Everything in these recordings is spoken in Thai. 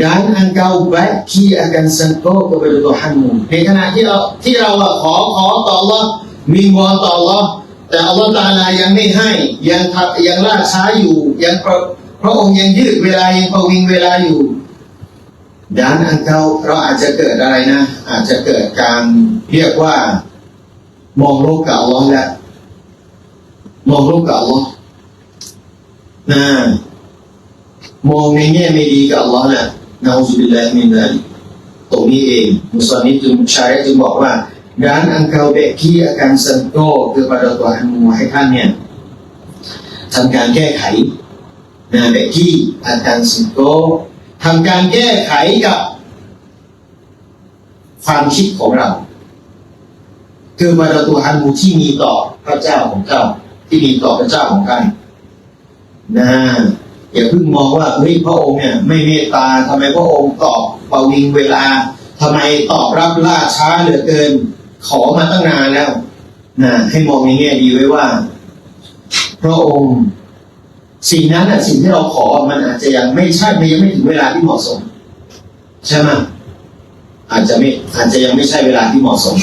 dan engkau baki akan sengkau kepada Tuhanmu. Di ขณะที่เราที่เราขอขอต่อ Allah มีวอนต่อ Allah แต่ Allah ตาลายังไม่ให้ยังทำยังล่าช้าอยู่ยังพระพระองค์ยังยืดเวลายังประวิงเวลาอยู่ดังนั้นเขาเราอาจจะเกิดอะไรนะ อาจจะเกิดการเรียกว่ามองโลกกับ Allah แล้วมองโลกกับ Allah นะมองในแง่ไม่ดีกับ Allah นะ นะอุบิลลาฮิมินซาลิตรงนี้เองมุสลิมจึงใชายจึงบอกว่า dan engkau beki akan sentuh kepada Tuhanmu ให้ท่านเนี่ยทำการแก้ไขนะเบกี้อาการสิโกทำการแก้ไขกับ ความคิดของเรา คือมาตัวฮันมูที่มีต่อพระเจ้าของเจ้าที่มีต่อพระเจ้าของท่านนะ อย่าเพิ่งมองว่าเฮ้ยพระองค์เนี่ยไม่เมตตาทำไมพระองค์ตอบประวิงเวลาทำไมตอบรับล่าช้าเหลือเกิน ขอมาตั้งนานแล้วนะให้มองในแง่ดีไว้ว่า พระองค์สิ่งนั้นน่ะสิ่งที่เราขอมันอาจจะยังไม่ใช่มันยังไม่ถึงเวลาที่เหมาะสม ใช่ไหมอาจจะไม่อาจจะยังไม่ใช่เวลาที่เหมาะสม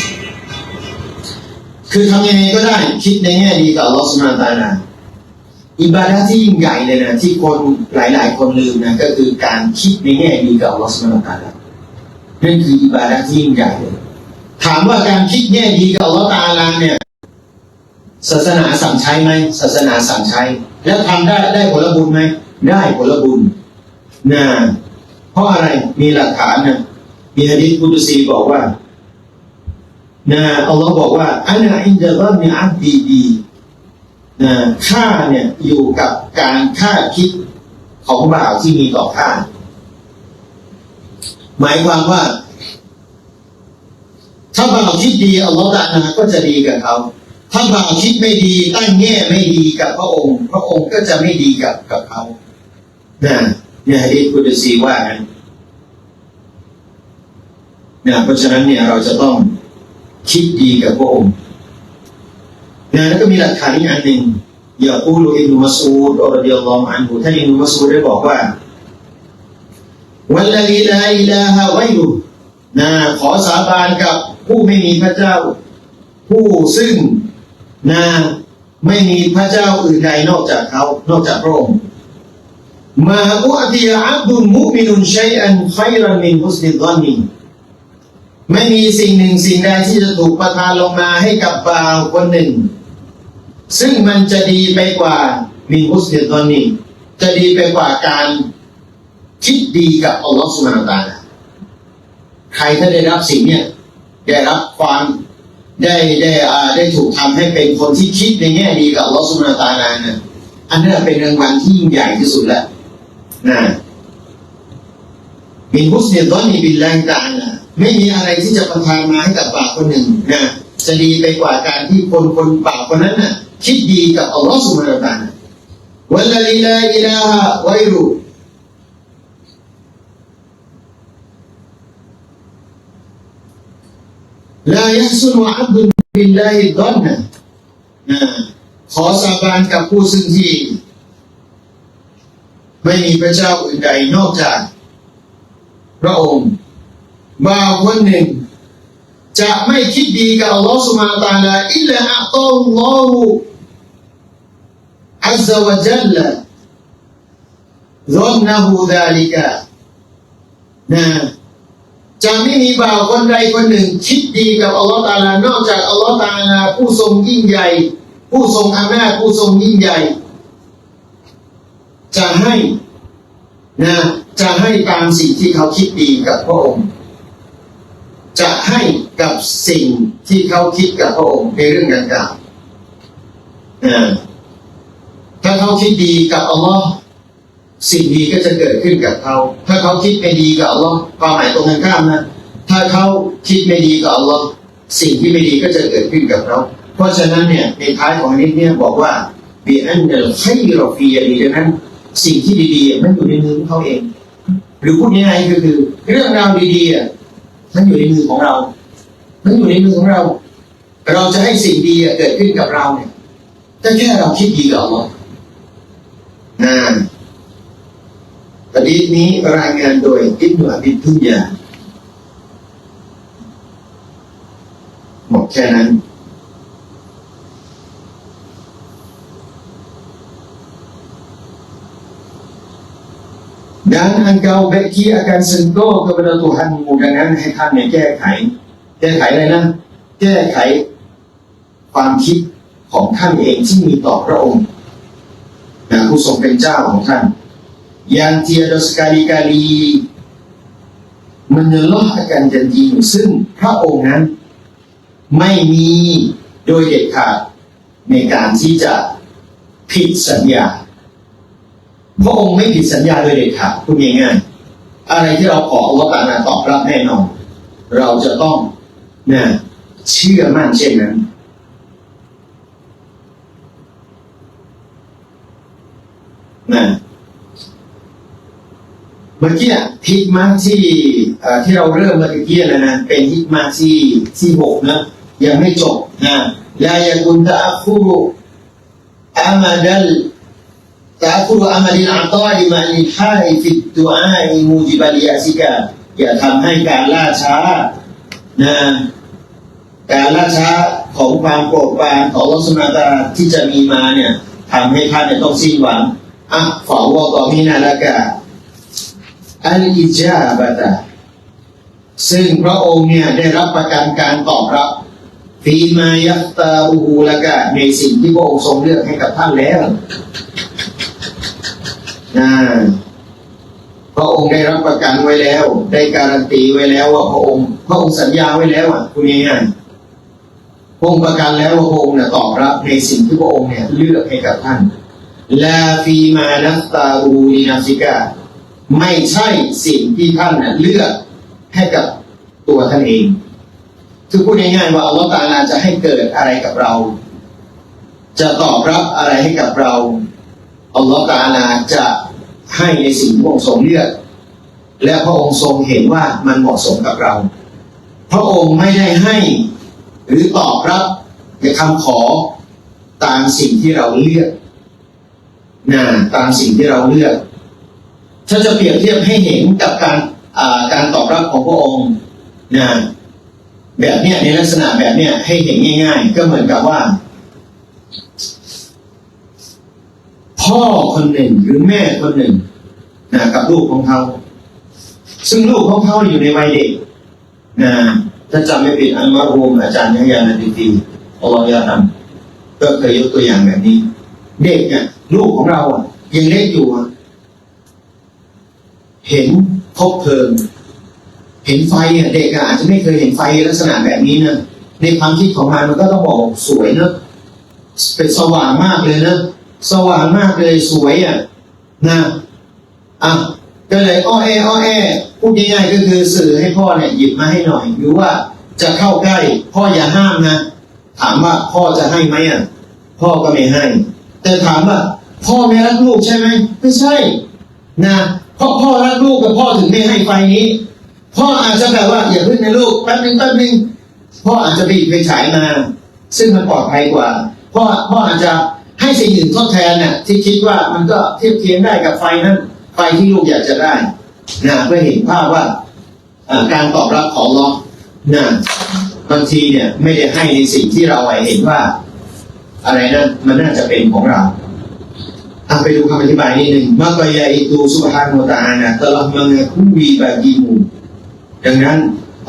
คือทำยังไงก็ได้ คิดในแง่ดีกับอัลอสุบฮานะฮูวะตาลา อิบาดะที่ยิ่งใหญ่เลยนะที่คนหลาย ๆ คนลืมนะก็คือการคิดในแง่ดีกับอัลลอฮฺสุบฮานะตะอาลานั่นคืออิบาดะที่ยิ่งใหญ่เลย ถามว่าการคิดแง่ดีกับอัลลอฮฺตาลาเนี่ยศาสนาสั่งใช้ไหมศาสนาสั่งใช้ แล้วทำได้ได้ผลบุญไหมได้ผลบุญนะเพราะอะไรมีหลักฐานนะมีฮะดีษกุดุซีบอกว่านะอัลลอฮ์บอกว่าอันนะอินดะลอนเนี่ยอับดีดี นะข้าเนี่ยอยู่กับการค่าดคิดของบ่าวที่มีต่อข้าหมายความว่า ถ้าบ่าวคิดดีอัลลอฮ์ตะอาลาก็จะดีกับเขาถ้าบ่าวคิดไม่ดี ตั้งแง่ไม่ดีกับพระองค์ พระองค์ก็จะไม่ดีกับกับเขานะเนี่ยฮะดีษกุดซีว่างั้นนะเพราะฉะนั้นเนี่ยเราจะต้องคิดดีกับพระองค์ นะแล้วก็มีหลักฐานอีกอันหนึ่งอย่าพูดอิบนุมัสูดอัลลอฮฺลอฮฺอันฮุท่านอิบนุมัสูดได้บอกว่าวันละลีลาอิลาฮะไวรุนะขอสาบานกับผู้ไม่มีพระเจ้า ผู้ซึ่งนะไม่มีพระเจ้าอื่นใดนอกจากเขานอกจากพระองค์มาอุติยอับดุลมุมินุนชัยอันไครันมินฮุสนิดอนนีไม่มีสิ่งหนึ่งสิ่งใดที่จะถูกประทานลงมาให้กับบ่าวคนหนึ่ง ซึ่งมันจะดีไปกว่ามินฮุสนิดอนนีจะดีไปกว่าการคิดดีกับอัลลอฮฺสุบานตาลาใครถ้าได้รับสิ่งเนี้ยได้รับความได้ได้อ่าได้ถูกทำให้เป็นคนที่คิดในแง่ดีกับอัลลอฮฺสุบานตะอาลานะอันนั้นเป็นรางวัลที่ยิ่งใหญ่ที่สุดแล้วนะมินฮุสเนดอนนีบิลลาฮิตะอาลาไม่มีอะไรที่จะประทานมาให้กับบ่าวคนหนึ่งนะจะดีไปกว่าการที่คนคนบ่าวคนนั้นน่ะ คิดดีกับอัลลอฮฺสุบฮานะตะอาลาวัลลลีลาอิลาฮะไวรุลายัสุนอับดุลบิลลาฮิดอนนะขอสาบานกับผู้ซึ่งที่ ไม่มีพระเจ้าอื่นใดนอกจาก พระองค์บ่าวคนหนึ่ง จะไม่คิดดีกับอัลลอฮฺสุบฮาตาลาอิลลาอัตอัลลอฮฺ อัลลอฮฺวะจัลละ ظنه ذلك นะ จะไม่มีบ่าวคนใดคนหนึ่ง คิดดีกับอัลลอฮฺตาลานอกจากอัลลอฮฺตาลาผู้ทรงยิ่งใหญ่ ผู้ทรงอำนาจผู้ทรงยิ่งใหญ่ จะให้นะจะให้ตามสิ่งที่เขาคิดดีกับพระองค์ จะให้กับสิ่งที่เขาคิดกับพระองค์ในเรื่องดังกล่าวนะ ถ้าเขาคิดดีกับอัลลอฮ์สิ่งดีก็จะเกิดขึ้นกับเขา ถ้าเขาคิดไม่ดีกับอัลลอฮ์ความหมายตรงกันข้ามนะถ้าเขาคิดไม่ดีกับอัลลอฮ์สิ่งที่ไม่ดีก็จะเกิดขึ้นกับเขา เพราะฉะนั้นเนี่ยในท้ายของอันนี้เนี่ยบอกว่าบีอันเดลไครอฟียดีดังนั้น สิ่งที่ดีๆมันอยู่ในมือของเขาเอง หรือพูดง่ายๆก็คือเรื่องราวดีๆอะมันอยู่ในมือของเรา มันอยู่ในมือของเรา เราจะให้สิ่งดีอะเกิดขึ้นกับเราเนี่ยถ้าแค่เราคิดดีกับอัลลอฮ์ นะประเด็นนี้รายงานโดยอิบนุอบิดุยาหมดแค่นั้น Dan engkau beki akan sentuh kepada Tuhanmu dengan ให้ท่านเนี่ยแก้ไข แก้ไขอะไรนะ แก้ไขความคิดของท่านเองที่มีต่อพระองค์ นะผู้ทรงเป็นเจ้าของท่าน yang tiada sekali-kali menyelah akan janjimu ซึ่งพระองค์นั้น ไม่มีโดยเด็ดขาดในการที่จะผิดสัญญา พระองค์ไม่ผิดสัญญาโดยเด็ดขาดพูดง่ายๆอะไรที่เราขออัลลอฮฺตาลาตอบรับแน่นอน เราจะต้องนะเชื่อมั่นเช่นนั้น นะเมื่อกี้ฮิกมาที่ที่เราเริ่มเมื่อกี้แล้วนะเป็นฮิกมาที่ที่หกนะยังไม่จบนะลายากุนตะคุรุอามาดัลตะอัคุรุอามาดิลอาตอลิมาลิฮาอิฟิดดุอาอิมูจิบัลยาซิกาอย่าทำให้การล่าช้านะการล่าช้าของความโปรดปรานของลักษณะตาที่จะมีมาเนี่ยทำให้ท่านเนี่ยต้องสิ้นหวัง อะฝาวต่อมีนาลกาอัลอิจาบะตะซึ่งพระองค์เนี่ยได้รับประกันการตอบรับฟีมายัตตาอูฮูละกะในสิ่งที่พระองค์ทรงเลือกให้กับท่านแล้วนะพระองค์ได้รับประกันไว้แล้ว ได้การันตีไว้แล้วว่าพระองค์ พระองค์สัญญาไว้แล้วอะคุณง่ายๆพระองค์ประกันแล้วว่าพระองค์เนี่ยตอบรับในสิ่งที่พระองค์เนี่ยเลือกให้กับท่าน ลาฟีมานัสตาอูลีนาซิกา ไม่ใช่สิ่งที่ท่านเลือกให้กับตัวท่านเอง คือพูดง่ายๆว่าอัลลอฮฺตาลาจะให้เกิดอะไรกับเรา จะตอบรับอะไรให้กับเราอัลลอฮฺตาลาจะให้ในสิ่งที่พระองค์ทรงเลือก และพระองค์ทรงเห็นว่ามันเหมาะสมกับเรา พระองค์ไม่ได้ให้หรือตอบรับในคำขอตามสิ่งที่เราเลือก นะตามสิ่งที่เราเลือก ถ้าจะเปรียบเทียบให้เห็นกับการอาการตอบรับของพระองค์นะแบบเนี้ยในลักษณะแบบเนี้ยให้เห็นง่าย ๆ ก็เหมือนกับว่า พ่อคนหนึ่งหรือแม่คนหนึ่งนะกับลูกของเขา ซึ่งลูกของเขาอยู่ในวัยเด็กนะถ้าจำไม่ผิดอันมารูมอาจารย์ยายานาดีตีอัลลอฮฺยาทำก็เคยยกตัวอย่างแบบนี้ เด็กเนี่ยลูกของเราอะยังเล็กอยู่อะเห็นคบเพลิง เห็นไฟอะเด็กอะอาจจะไม่เคยเห็นไฟลักษณะแบบนี้นะในความคิดของมันมันก็ต้องบอกสวยเนอะเป็นสว่างมากเลยนะสว่างมากเลยสวยอะนะอะก็เลยอ้อแออ้อแอพูดง่ายๆก็คือสื่อให้พ่อเนี่ยหยิบมาให้หน่อย หรือว่าจะเข้าใกล้ พ่ออย่าห้ามนะ ถามว่าพ่อจะให้ไหมอะ พ่อก็ไม่ให้ แต่ถามว่าพ่อไม่รักลูกใช่ไหมไม่ใช่นะเพราะพ่อรักลูกกับพ่อถึงไม่ให้ไฟนี้ พ่ออาจจะแบบว่าอย่าพึ่งนะลูกแป๊บนึงแป๊บนึงพ่ออาจจะไปหยิบไฟฉายมา ซึ่งมันปลอดภัยกว่าพ่อพ่ออาจจะให้สิ่งอื่นทดแทนน่ะที่คิดว่ามันก็เทียบเทียมได้กับไฟนั้นไฟที่ลูกอยากจะได้นะเพื่อเห็นภาพว่าการตอบรับของเรานะบางทีเนี่ยไม่ได้ให้ในสิ่งที่เราเห็นว่า อะไรนั้นมันน่าจะเป็นของเราอาไปดูคำอธิบายนิดหนึ่ง maka yaitu subhanahu wa ta'ala telah mengakui bagimu ดังนั้น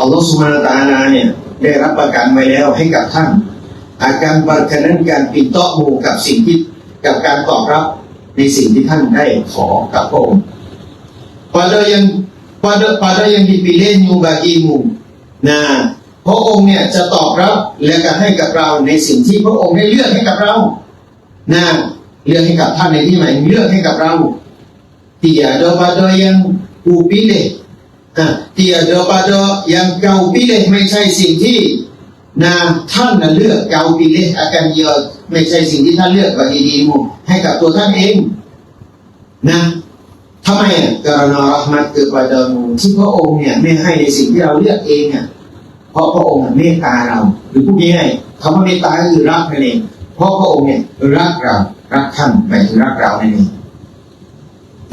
อัลลอฮฺ subhanahu wa ta'ala เนี่ยได้รับประกันไว้แล้วให้กับท่าน อาการบาร์คันการปิดโตอมูกับสิ่งที่กับการตอบรับในสิ่งที่ท่านได้ขอกับพระองค์ pada yang pada pada yang dipilihmu bagimu นะ พระองค์เนี่ยจะตอบรับและก็ให้กับเราในสิ่งที่พระองค์ได้เลือกให้กับเรานะเลือกให้กับท่านในที่ไหนเลือกให้กับเรา tiada pada yang ku pilih อะ tiada pada yang kau pilih ไม่ใช่สิ่งที่นะท่านน่ะเลือก kau pilih akan dia ไม่ใช่สิ่งที่ท่านเลือก bagi dirimu ให้กับตัวท่านเองนะทำไมอะกรณารักมัด kepadamu ที่พระองค์เนี่ยไม่ให้ในสิ่งที่เราเลือกเองอะ เพราะพระองค์เมตตาเรา หรือพูดง่ายๆคำว่าเมตตาคือรักนั่นเองเพราะพระองค์เนี่ยรักเรารักท่านหมายถึงรักเรานั่นเอง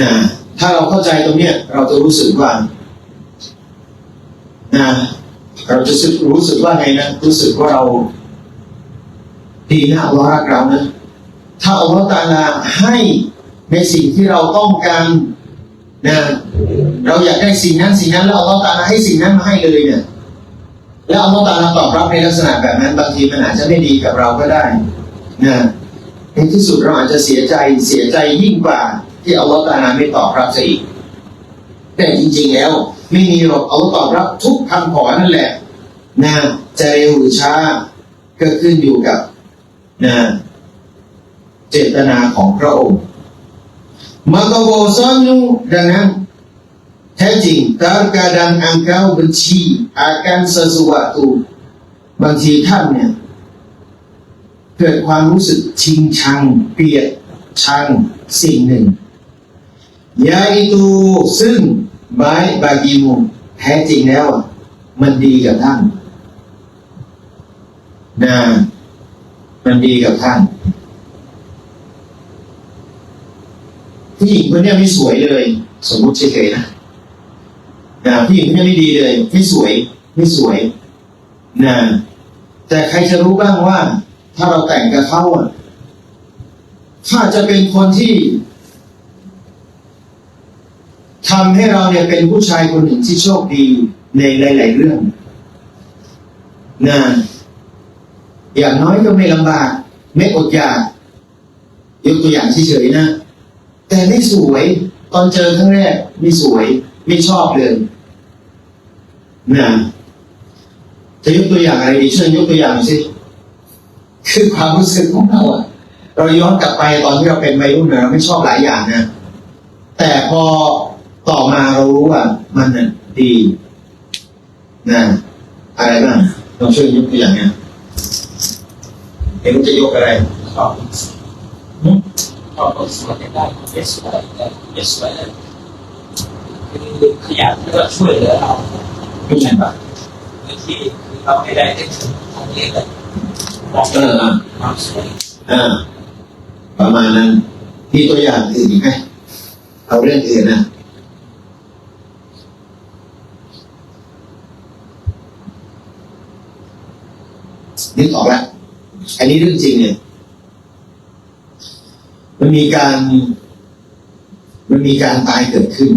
นะถ้าเราเข้าใจตรงเนี้ยเราจะรู้สึกว่านะเราจะรู้สึกรู้สึกว่าไงนะรู้สึกว่าเราดีนะอัลลอฮ์รักเรานะถ้าอัลลอฮ์ตาลาให้ในสิ่งที่เราต้องการนะเราอยากได้สิ่งนั้นสิ่งนั้นแล้วอัลลอฮ์ตาลาให้สิ่งนั้นมาให้เลยเนี่ย แล้วอัลลอฮ์ตาลาตอบรับในลักษณะแบบนั้นบางทีมันอาจจะไม่ดีกับเราก็ได้นะในที่สุดเราอาจจะเสียใจเสียใจยิ่งกว่า ที่อัลลอฮ์ตาลาไม่ตอบรับซะอีกแต่จริงๆแล้ว ไม่มีหรอกอัลลอฮ์ตอบรับทุกคำขอนั่นแหละนะจะเร็วหรือช้าก็ขึ้นอยู่กับนะเจตนาของพระองค์ maka bahwasanya dengan แท้จริง terkadang engkau benci akan sesuatu บางทีท่านเนี่ยเกิดความรู้สึกชิงชัง เกลียดชังสิ่งหนึ่ง yaitu ซึ่งไม้บากีมุแท้จริงแล้วมันดีกับท่านนะมันดีกับท่านผู้หญิงคนนี้ไม่สวยเลย สมมติเฉยๆนะ นะผู้หญิงคนเนี้ยไม่ดีเลย ไม่สวย ไม่สวยนะแต่ใครจะรู้บ้างว่า ถ้าเราแต่งกับเขาอะถ้าจะเป็นคนที่ทำให้เราเนี่ยเป็นผู้ชายคนหนึ่งที่โชคดีในหลาย ๆ เรื่องนะอย่างน้อยก็ไม่ลำบาก ไม่อดอยากยกตัวอย่างเฉยๆนะ แต่ไม่สวย ตอนเจอครั้งแรกไม่สวย ไม่ชอบเลย นะจะยกตัวอย่างอะไรดีเชิญยกตัวอย่างหน่อยสิคือความรู้สึกของเราอะเราย้อนกลับไปตอนที่เราเป็นวัยรุ่นเนี่ยเราไม่ชอบหลายอย่างนะแต่พอต่อมาเรารู้ว่ามันน่ะดีนะอะไรบ้างลองช่วยยกตัวอย่างเนี่ยเอ็มจะยกอะไรชอบหึชอบคนสวยได้เยสวยได้เยสวยได้คือขยันแล้วก็ช่วยเหลือเรา ไม่ใช่ปะบางทีเราไม่ได้ได้ถึงตรงนี้เลยมองเอออะความสวยอ่าประมาณนั้นมีตัวอย่างอื่นอีกไหมเอาเรื่องอื่นนะนึกออกแล้วอันนี้เรื่องจริงเนี่ย มันมีการ มันมีการตายเกิดขึ้น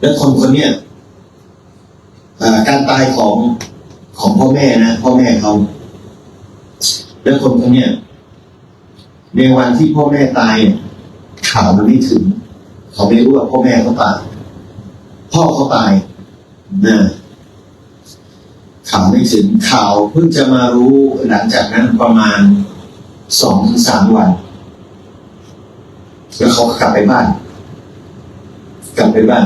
แล้วคนคนเนี้ยการตายของของพ่อแม่นะพ่อแม่เขาแล้วคนคนเนี้ยในวันที่พ่อแม่ตายข่าวมันไม่ถึง เขาไม่รู้ว่าพ่อแม่เขาตายพ่อเขาตายนะข่าวไม่ถึงข่าวเพิ่งจะมารู้หลังจากนั้นประมาณสองถึงสามวัน แล้วเขากลับไปบ้าน กลับไปบ้าน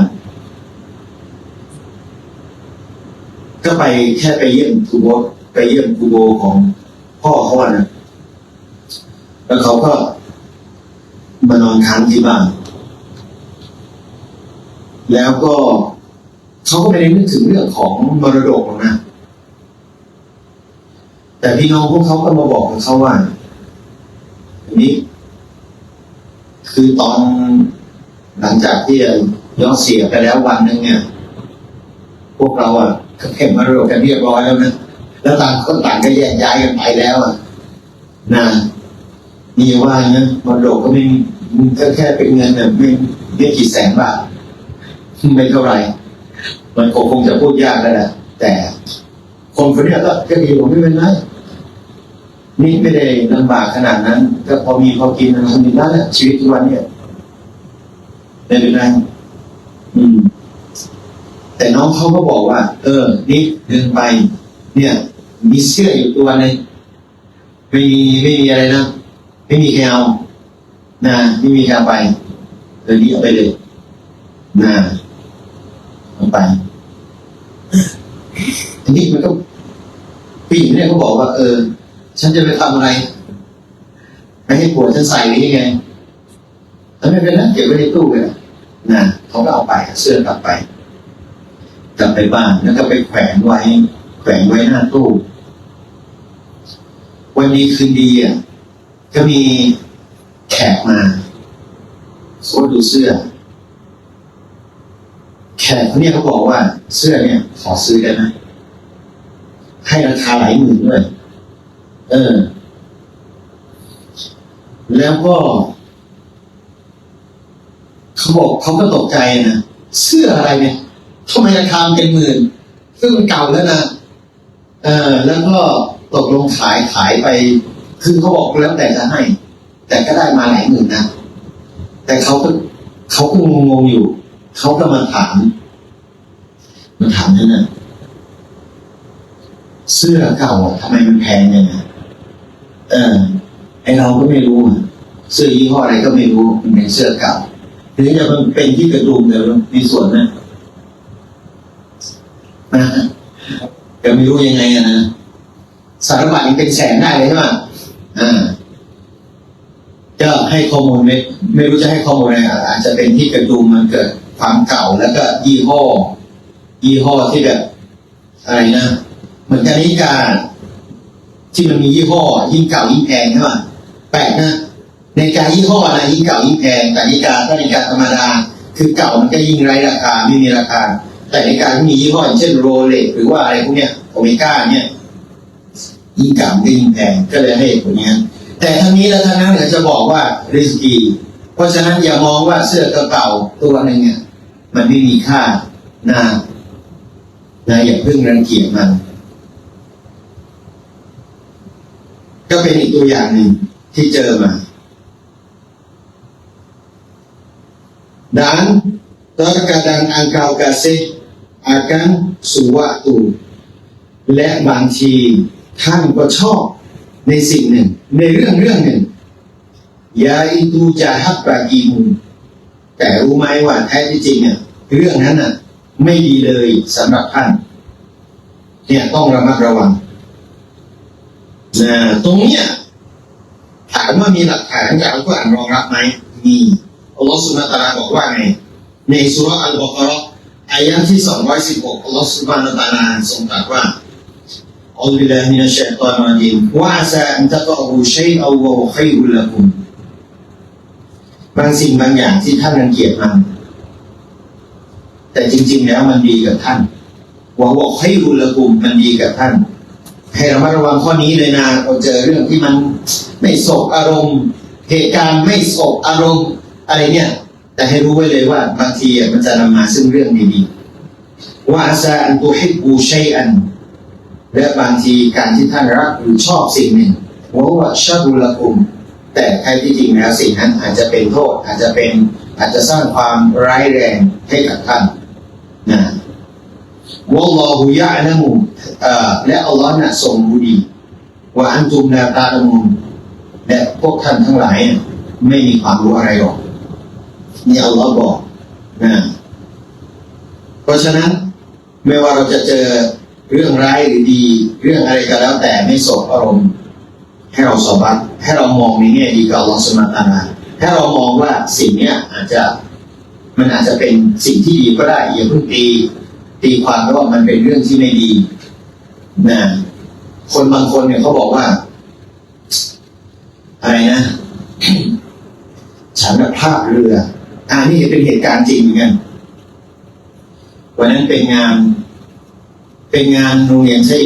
ก็ไปแค่ไปเยี่ยมคูโบไปเยี่ยมคูโบของพ่อเขาอะนะแล้วเขาก็มานอนค้างที่บ้าน แล้วก็เขาก็ไม่ได้นึกถึงเรื่องของมรดกหรอกนะ แต่พี่น้องพวกเขาก็มาบอกกับเขาว่าอันนี้ คือตอนหลังจากที่ย้อนเสียไปแล้ววันหนึ่งเนี่ย พวกเราอะ ก็เก็บมารดกกันเรียบร้อยแล้วนะแล้วต่างคนต่างก็แยกย้ายกันไปแล้วอะนะนี่ว่าอย่างนั้นมรดกก็ไม่มก็แค่เป็นเงินเนี่ยไม่ไม่กี่แสนบาทไม่เท่าไหร่มันคงจะพูดยากแล้วแหละแต่คนคนเนี้ยก็ก็ดีผมไม่เป็นไรนี่ไม่ได้ลำบากขนาดนั้น ก็พอมีพอกินมันมีได้แหละชีวิตทุกวันเนี่ยไม่เป็นไรอืม แต่น้องเขาก็บอกว่า เออ นี่เดินไป เนี่ย มีเสื้ออยู่ตัวหนึ่งไม่มีไม่มีอะไรนะไม่มีใครเอานะไม่มีใครไปเออนี่เอาไปเลยนะเอาไปอันนี้มันก็ผู้หญิงเนี่ยเขาบอกว่า เออ ฉันจะไปทำอะไรไปให้ผัวฉันใส่หรือยังไงแล้วไม่เป็นไรเก็บไว้ในตู้เลยนะเขาก็เอาไปเสื้อกลับไป กลับไปบ้านแล้วก็ไปแขวนไว้ แขวนไว้หน้าตู้ วันนี้คืนดีอะก็มีแขกมาสมมติดูเสื้อ แขกเนี้ยเขาบอกว่า เสื้อเนี่ย ขอซื้อได้ไหมให้ราคาหลายหมื่นด้วย เออ แล้วก็เขาบอกเขาก็ตกใจนะเสื้ออะไรเนี่ย ทำไมราคาเป็นหมื่น ซึ่งมันเก่าแล้วนะเออแล้วก็ตกลงขายขายไป คือเขาบอกแล้วแต่จะให้ แต่ก็ได้มาหลายหมื่นนะแต่เขาก็เขาก็งงๆอยู่ เขาก็มาถาม มาถามนั่นน่ะเสื้อเก่าทำไมมันแพงอย่างนั้นเออไอเราก็ไม่รู้เสื้อยี่ห้ออะไรก็ไม่รู้มันเป็นเสื้อเก่าหรือจะมันเป็นที่กระดุมเดี๋ยวมีส่วนไหม นะเดี๋ยวไม่รู้ยังไงนะสารบัตรยังเป็นแสนได้เลยใช่ไหมอ่าก็ให้ข้อมูลไม่ไม่รู้จะให้ข้อมูลอะไรอาจจะเป็นที่กระดุมมันเกิดความเก่าแล้วก็ยี่ห้อ ยี่ห้อที่แบบอะไรนะเหมือนกันนิกาที่มันมียี่ห้อ ยิ่งเก่ายิ่งแพงใช่ไหมแปลกนะในการยี่ห้อนะยิ่งเก่ายิ่งแพงแต่นิกาถ้านิกาธรรมดา คือเก่ามันก็ยิ่งไร้ราคาไม่มีราคา แต่นกาที่มียี่ห้ออย่างเช่นโรเล็กหรือว่าอะไรพวกเนี้ยโอเมก้าเนี่ยยิ่งเก่าก็ยิ่งแพงก็เลยให้ผลนี้นแต่ทั้งนี้และทั้งนั้นเดี๋ยวจะบอกว่าริสกีเพราะฉะนั้นอย่ามองว่าเสื้อเก่าตัวนึงเนี่ยมันไม่มีค่านะนะอย่าเพิ่งรังเกียจมัน ก็เป็นอีกตัวอย่างหนึ่งที่เจอมาดังตอรกาดังอังกาวกาซิ dan terkadang engkau kasih akan suatu และบางทีท่านก็ชอบในสิ่งหนึ่ง ในเรื่องเรื่องหนึ่งยาอิตูจะฮับบากีมุแต่รู้ไหมว่าแท้ที่จริงเนี่ยเรื่องนั้นน่ะ ไม่ดีเลยสำหรับท่าน เนี่ยต้องระมัดระวังนะตรงเนี้ยถามว่ามีหลักฐานจากอัลกุรอานรองรับไหมมีอัลลอฮฺสุบฮานะตะอาลาบอกว่าไงในสุราะห์อัลบากรา อายะที่ 216อัลลอฮฺสุบานตะลาทรงตรัสว่าอัลลอฮฺมินะชัยตอนอดีมว่าซาอันตะกอบูชัยเอาวะฮัยอุละกุมบางสิ่งบางอย่างที่ท่านรังเกียจมัน แต่จริง ๆ แล้วมันดีกับท่านวะวะฮัยอุละกุมมันดีกับท่าน ให้ระมัดระวังข้อนี้เลยนะเราเจอเรื่องที่มันไม่สบอารมณ์ เหตุการณ์ไม่สบอารมณ์อะไรเนี่ย แต่ให้รู้ไว้เลยว่าบางทีมันจะนำมาซึ่งเรื่องดีๆว่าอาซาอันตุฮิบูชัยอัน และบางทีการที่ท่านรักหรือชอบสิ่งหนึ่งว่าว่าชาบุลกุม แต่แท้ที่จริงแล้วสิ่งนั้นอาจจะเป็นโทษ อาจจะเป็นอาจจะสร้างความร้ายแรงให้กับท่านนะวะลอฮุยะนะมุและอัลลอฮ์น่ะทรงรู้ดีว่าอันตุมนาตาละมุนและพวกท่านทั้งหลายเนี่ยไม่มีความรู้อะไรหรอก นี่อัลลอฮ์บอกนะเพราะฉะนั้นไม่ว่าเราจะเจอเรื่องร้ายหรือดี เรื่องอะไรก็แล้วแต่ไม่สบอารมณ์ให้เราสบัดให้เรามองในแง่ดีกับอัลลอฮ์สุลตานาให้เรามองว่าสิ่งเนี้ยอาจจะมันอาจจะเป็นสิ่งที่ดีก็ได้อย่าเพิ่งตีตีความว่ามันเป็นเรื่องที่ไม่ดีนะคนบางคนเนี่ยเขาบอกว่า อะไรนะ ฉันน่ะพลาดเรือ อ่านี่เป็นเหตุการณ์จริงเหมือนกันวันนั้นเป็นงาน เป็นงานโรงเรียนใช่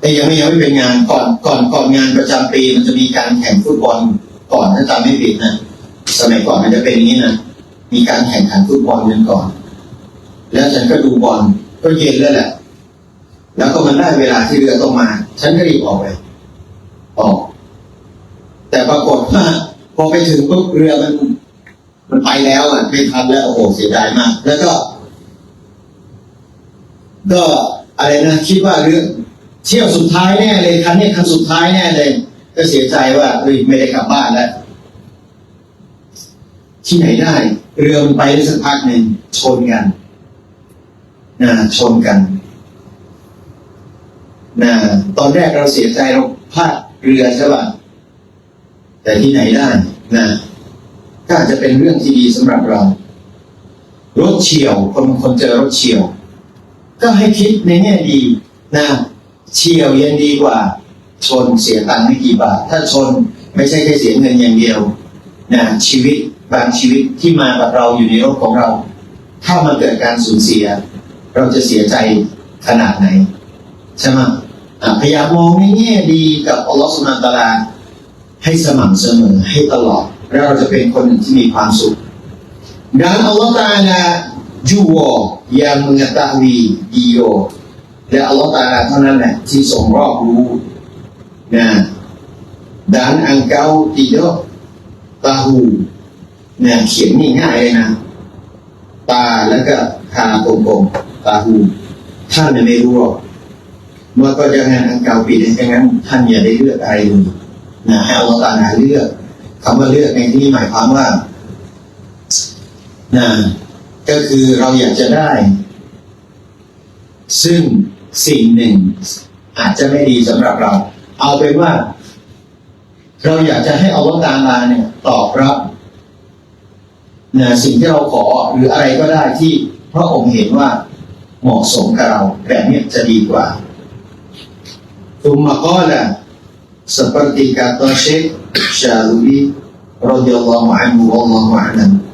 แต่ยังไม่ยังไม่เป็นงานก่อนก่อนก่อนงานประจำปีมันจะมีการแข่งฟุตบอลก่อนถ้าจำไม่ผิดนะสมัยก่อนมันจะเป็นอย่างนี้นะมีการแข่งขันฟุตบอลกันก่อน แล้วฉันก็ดูบอลก็เย็นแล้วแหละ แล้วก็มันได้เวลาที่เรือต้องมา ฉันก็รีบออกไปออกแต่ปรากฏว่า พอไปถึงปุ๊บเรือมัน มันไปแล้วอะไม่ทันแล้วโอ้โหเสียดายมาก แล้วก็ ก็อะไรนะคิดว่าเรือเที่ยวสุดท้ายแน่เลยคันนี้คันสุดท้ายแน่เลย ก็เสียใจว่าเฮ้ยไม่ได้กลับบ้านแล้วที่ไหนได้ เรือมันไปได้สักพักหนึ่งชนกันนะชนกันนะตอนแรกเราเสียใจเราพลาดเรือใช่ป่ะ แต่ที่ไหนได้นะก็อาจจะเป็นเรื่องที่ดีสำหรับเรา รถเฉียว คนคนเจอรถเฉียว ก็ให้คิดในแง่ดีนะเฉียวยังดีกว่า ชนเสียตังค์ไม่กี่บาท ถ้าชนไม่ใช่แค่เสียเงินอย่างเดียวนะชีวิตบางชีวิตที่มากับเราอยู่ในโลกของเรา ถ้ามันเกิดการสูญเสีย เราจะเสียใจขนาดไหน ใช่ไหมพยายามมองในแง่ดีกับอัลลอฮฺสุบฮานะตาลา ให้สม่ำเสมอให้ตลอด แล้วเราจะเป็นคนหนึ่งที่มีความสุข dan Allah Ta'ala juga yang mengetahui dia และ Allah Ta'ala เท่านั้นแหละที่ทรงรอบรู้นะ dan engkau tidak tahu เนี่ยเขียนง่ายๆเลยนะ ตาแล้วก็คาตรงๆตาหูท่านไม่รู้หรอกเมื่อก็จะงานอังเกาปิดดังนั้นท่านอย่าได้เลือกอะไรเลย นะให้อเอาตานาเลือกคำว่าเลือกในที่นี้หมายความว่านะก็คือเราอยากจะได้ ซึ่งสิ่งหนึ่ง อาจจะไม่ดีสำหรับเรา เอาเป็นว่า เราอยากจะให้อวตาราเนี่ย ตอบรับนะสิ่งที่เราขอหรืออะไรก็ได้ที่พระองค์เห็นว่าเหมาะสมกับเราแบบนี้จะดีกว่าตุมมาก็แหละ seperti kata Syekh Syaludi radhiyallahu anhu wallahu a'lam